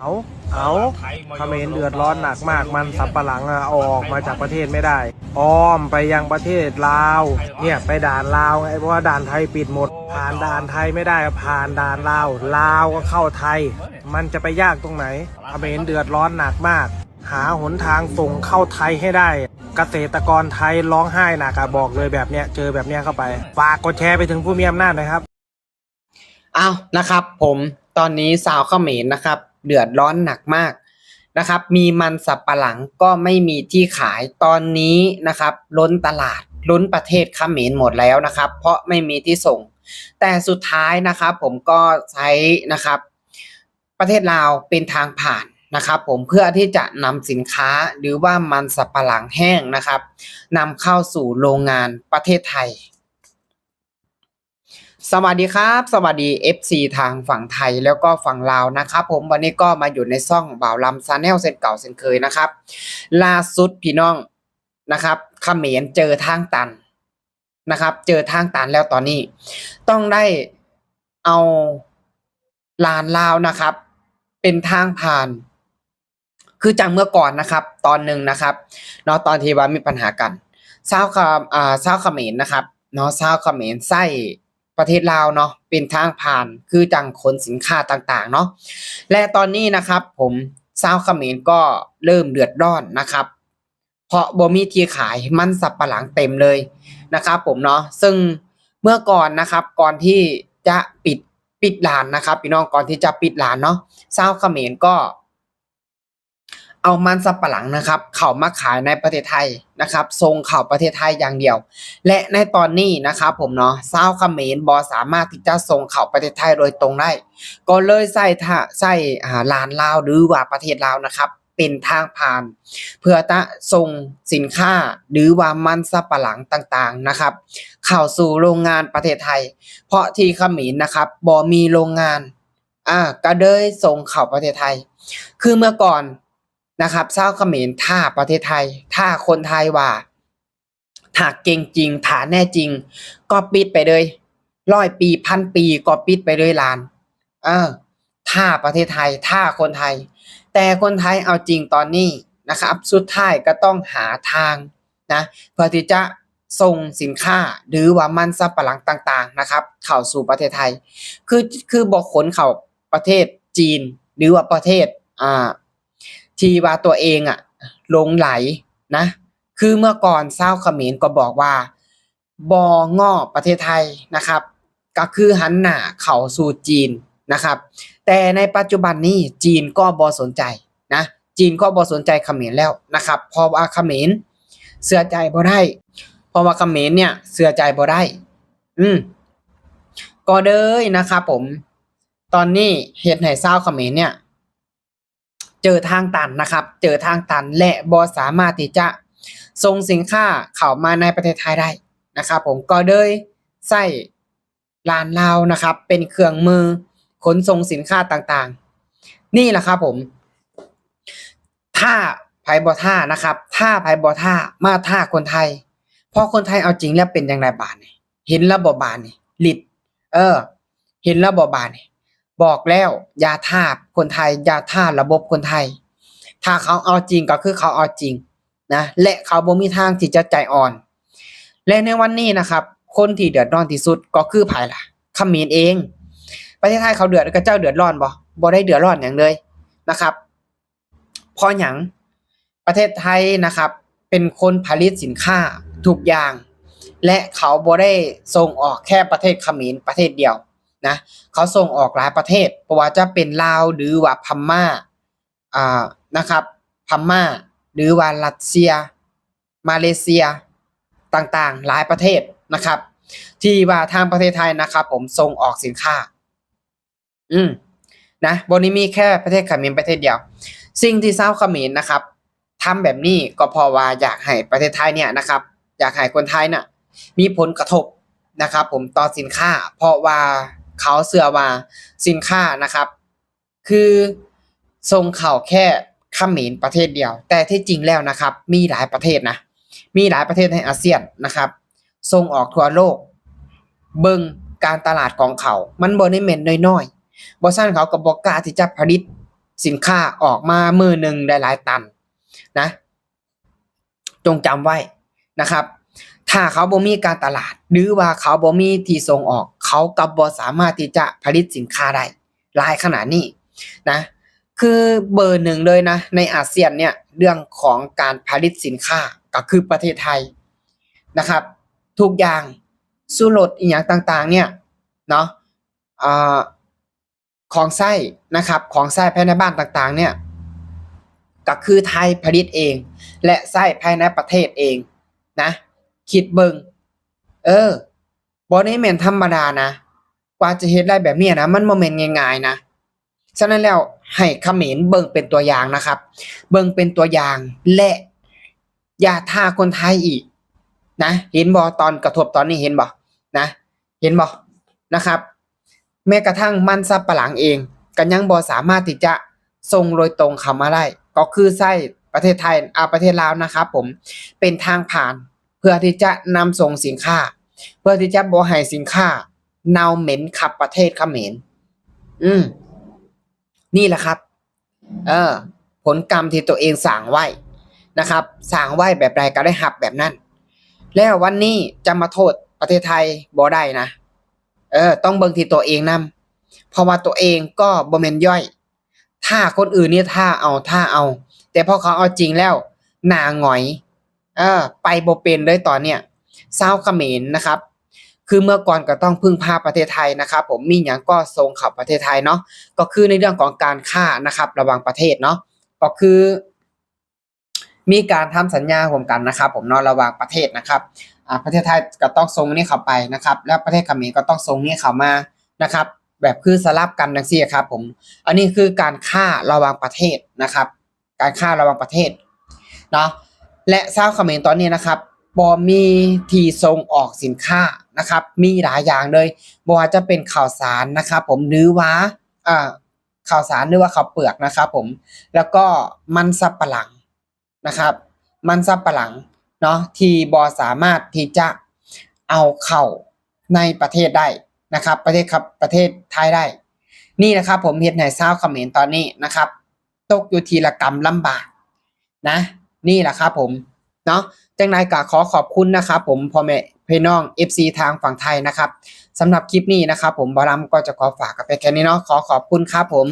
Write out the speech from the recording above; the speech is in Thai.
เอาเอาเขมรเดือดร้อนหนักมากมันสับปะหลังอะออกมาจากประเทศไม่ได้ อ้อมไปยังประเทศลาว เนี่ยไปด่านลาวไงเพราะว่าด่านไทยปิดหมด ผ่านด่านไทยไม่ได้ผ่านด่านลาว ลาวก็เข้าไทย มันจะไปยากตรงไหนเขมรเดือดร้อนหนักมาก หาหนทางส่งเข้าไทยให้ได้เกษตรกรไทยร้องไห้หนักอะบอกเลยแบบเนี้ยเจอแบบเนี้ยเข้าไปฝากกดแชร์ไปถึงผู้มีอำนาจนะครับเอานะครับ ผมตอนนี้สาวเขมรนะครับ เดือดร้อนหนักมากนะครับ มีมันสับปะหลังก็ไม่มีที่ขายตอนนี้นะครับ ล้นตลาดล้นประเทศเขมรหมดแล้วนะครับ เพราะไม่มีที่ส่ง แต่สุดท้ายนะครับผมก็ใช้นะครับ ประเทศลาวเป็นทางผ่านนะครับผมเพื่อที่จะนำสินค้าหรือว่ามันสับปะหลังแห้งนะครับนำเข้าสู่โรงงานประเทศไทย สวัสดีครับ สวัสดี FC ทางฝั่งไทยแล้วก็ฝั่งลาวนะครับผมวันนี้ก็มาอยู่ในซ่องบ่าวลำซานแนลเส้นเก่าเส้นเคยนะครับล่าสุดพี่น้องนะครับเขมรเจอทางตันนะครับ เจอทางตันแล้วตอนนี้ ต้องได้เอาลานลาวนะครับ เป็นทางผ่าน คือจากเมื่อก่อนนะครับ ตอนหนึ่งนะครับเนาะตอนที่ว่ามีปัญหากันชาคำอ่าชาเขมรนะครับเนาะชาเขมรไส้ ประเทศลาวเนาะเป็นทางผ่านคือจังขนสินค้าต่างๆเนาะและตอนนี้นะครับผมชาวเขมรก็เริ่มเดือดร้อนนะครับ เพราะบ่มีที่ขายมันสับปะหลังเต็มเลยนะครับ ผมเนาะซึ่งเมื่อก่อนนะครับก่อนที่จะปิดปิดร้านนะครับพี่น้องก่อนที่จะปิดร้านเนาะชาวเขมรก็ เอามันสับปะหลังนะครับ เข้ามาขายในประเทศไทยนะครับส่งเข้าประเทศไทยอย่างเดียว และในตอนนี้นะครับผมเนาะชาวเขมรบอสามารถที่จะส่งเข้าประเทศไทยโดยตรงได้ ก็เลยใส่ท่าใส่อ่าลานลาวหรือว่าประเทศลาวนะครับเป็นทางผ่าน เพื่อจะส่งสินค้าหรือว่ามันสับปะหลังต่างๆนะครับเข้าสู่โรงงานประเทศไทย เพราะที่เขมรนะครับบ่มีโรงงานอ่าก็เลยส่งเข้าประเทศไทย คือเมื่อก่อน นะครับชาเขมรถ้าประเทศไทย ถ้าคนไทยว่าถ้าเก่งจริงถ้าแน่จริง ก็ปิดไปเลยร้อยปีพันปีก็ปิดไปเลยลาน เออ ถ้าประเทศไทย ถ้าคนไทย แต่คนไทยเอาจริงตอนนี้นะครับ สุดท้ายก็ต้องหาทางนะเพื่อที่จะส่งสินค้าหรือว่ามันสับปะหลังต่าง ๆนะครับ เข้าสู่ประเทศไทย คือคือบอกขนเข้าประเทศจีน หรือว่าประเทศอ่า ที่ว่าตัวเองอะหลงไหลนะ คือเมื่อก่อนเศร้าเขมรก็บอกว่าบองอประเทศไทยนะครับ ก็คือหันหน้าเข้าสู่จีนนะครับ แต่ในปัจจุบันนี้จีนก็บอสนใจนะจีนก็บอสนใจเขมรแล้วนะครับเพราะว่าเขมรเสือใจบ่ได้เพราะว่าเขมรเนี่ยเสือใจบ่ได้ อืมก็เลยนะครับผม ตอนนี้เฮ็ดให้เศร้าเขมรเนี่ย เจอทางตันนะครับ เจอทางตันและบอสามารถที่จะส่งสินค้าเข้ามาในประเทศไทยได้นะครับผมก็เลยใส่ลานลาวนะครับ เป็นเครื่องมือขนส่งสินค้าต่างๆ นี่แหละครับผม ถ้าไพบอท่านะครับ ถ้าไพบอท่ามาท่าคนไทยเพราะคนไทยเอาจริงแล้วเป็นอย่างไรบาทนี่เห็นแล้วบบานนี่ลิดเออ เห็นแล้วบบานนี่ บอกแล้วอย่าท่าคนไทยอย่าท่าระบบคนไทย ถ้าเขาเอาจริงก็คือเขาเอาจริงนะและเขาบ่มีทางที่จะใจอ่อน และในวันนี้นะครับ คนที่เดือดร้อนที่สุดก็คือไผล่ะขมรเอง ประเทศไทยเขาเดือดกับเจ้าเดือดร้อนบ่บ่ได้เดือดร้อนอย่างเลยนะครับเพราะหยังประเทศไทยนะครับ เป็นคนผลิตสินค้าทุกอย่าง และเขาบ่ได้ส่งออกแค่ประเทศขมรประเทศเดียว นะเขาส่งออกหลายประเทศเพราะว่าจะเป็นลาวหรือว่าพม่าอ่านะครับพม่า หรือว่ารัสเซีย มาเลเซียต่างๆ หลายประเทศนะครับ ที่ว่าทางประเทศไทยนะครับ ผมส่งออกสินค้า อืมนะบนนี้มีแค่ประเทศเขมรประเทศเดียว สิ่งที่ชาเขมรนะครับทำแบบนี้ก็เพราะว่าอยากให้ประเทศไทยเนี่ยนะครับ อยากให้คนไทยน่ะ มีผลกระทบนะครับ ผมต่อสินค้า เพราะว่า เขาเชื่อว่าสินค้านะครับ คือส่งเข่าแค่ขมรประเทศเดียว แต่ที่จริงแล้วนะครับ มีหลายประเทศนะมีหลายประเทศในอาเซียนนะครับส่งออกทั่วโลก เบิงการตลาดของเขา มันบ่ได้แม่นน้อยๆบ่ซั่นเขาก็บ่กล้าที่จะผลิตสินค้าออกมามือหนึ่งได้หลายตันนะ จงจำไว้นะครับ ถ้าเขาบ่มีการตลาด หรือว่าเขาบ่มีที่ส่งออก เขาก็บ่สามารถที่จะผลิตสินค้าได้หลายขนาดนี้นะ คือเบอร์หนึ่งเลยนะ ในอาเซียนเนี่ยเรื่องของการผลิตสินค้าก็คือประเทศไทยนะครับ ทุกอย่างสุรสอีกอย่างต่างๆ เนี่ยเนาะอ่าของไส้นะครับของไส้ภายในบ้านต่างๆ เนี่ยก็คือไทยผลิตเอง และไส้ภายในประเทศเองนะ คิดเบิงเออบอนี่แมนธรรมดานะ กว่าจะเฮ็ดได้แบบนี้นะ มันโมเมนต์ง่ายๆนะ ฉะนั้นแล้วให้เขมรเบิงเป็นตัวอย่างนะครับ เบิงเป็นตัวอย่างและอย่าท่าคนไทยอีก นะ เห็นบ่ตอนกระทบตอนนี้เห็นบ่นะ เห็นบ่นะครับ แม้กระทั่งมันซับปะหลังเองก็ยังบ่สามารถที่จะส่งโดยตรงเข้ามาได้ก็คือไส้ประเทศไทยอาประเทศลาวนะครับผมเป็นทางผ่าน เพื่อที่จะนำส่งสินค้า เพื่อที่จะบ่ให้สินค้าเน่าเหม็นขับประเทศเขมรอืม นี่แหละครับ เออ ผลกรรมที่ตัวเองสั่งไว้นะครับสั่งไว้แบบใดก็ได้หับแบบนั้น แล้ววันนี้จะมาโทษประเทศไทยบ่ได้นะ เออ ต้องเบิ่งที่ตัวเองนำเพราะว่าตัวเองก็บ่แม่นย่อย ถ้าคนอื่นเนี่ยถ้าเอาถ้าเอา แต่พอเขาเอาจริงแล้วหนาหงอย เออไปบ่เป็นเลยตอนเนี้ยชาเขมรนะครับ คือเมื่อก่อนก็ต้องพึ่งพาประเทศไทยนะครับ ผมมีหยังก็ส่งข้าประเทศไทยเนาะก็คือในเรื่องของการค้านะครับ ระหว่างประเทศเนาะก็คือ มีการทำสัญญาร่วมกันนะครับ ผมเนาะระหว่างประเทศนะครับอ่าประเทศไทยก็ต้องส่งนี่เข้าไปนะครับ แล้วประเทศเขมรก็ต้องส่งนี่เข้ามานะครับ แบบคือสลับกันดังซี่ครับ ผม อันนี้คือการค้าระหว่างประเทศนะครับ การค้าระหว่างประเทศเนาะ และชาวเขมรตอนนี้นะครับบ่มีที่ส่งออกสินค้านะครับ มีหลายอย่างเลยบ่ว่าจะเป็นข่าวสารนะครับผมหรือว่าอ่าข่าวสารหรือว่าข้าวเปลือกนะครับผมแล้วก็มันสับปะหลังนะครับ มันสับปะหลังเนาะที่บอสามารถที่จะเอาเข้าในประเทศได้นะครับ ประเทศครับประเทศไทยได้ นี่นะครับผมเฮ็ดให้าเขมรตอนนี้นะครับ ตกอยู่ทีละกรรมลำบากนะ นี่แหละครับผมเนาะจังนายกะขอขอบคุณนะครับผมพ่อแม่พี่น้อง FC ทางฝั่งไทยนะครับสำหรับคลิปนี้นะครับผมบอลัมก็จะขอฝากกับไปแค่นี้เนาะขอขอบคุณครับผม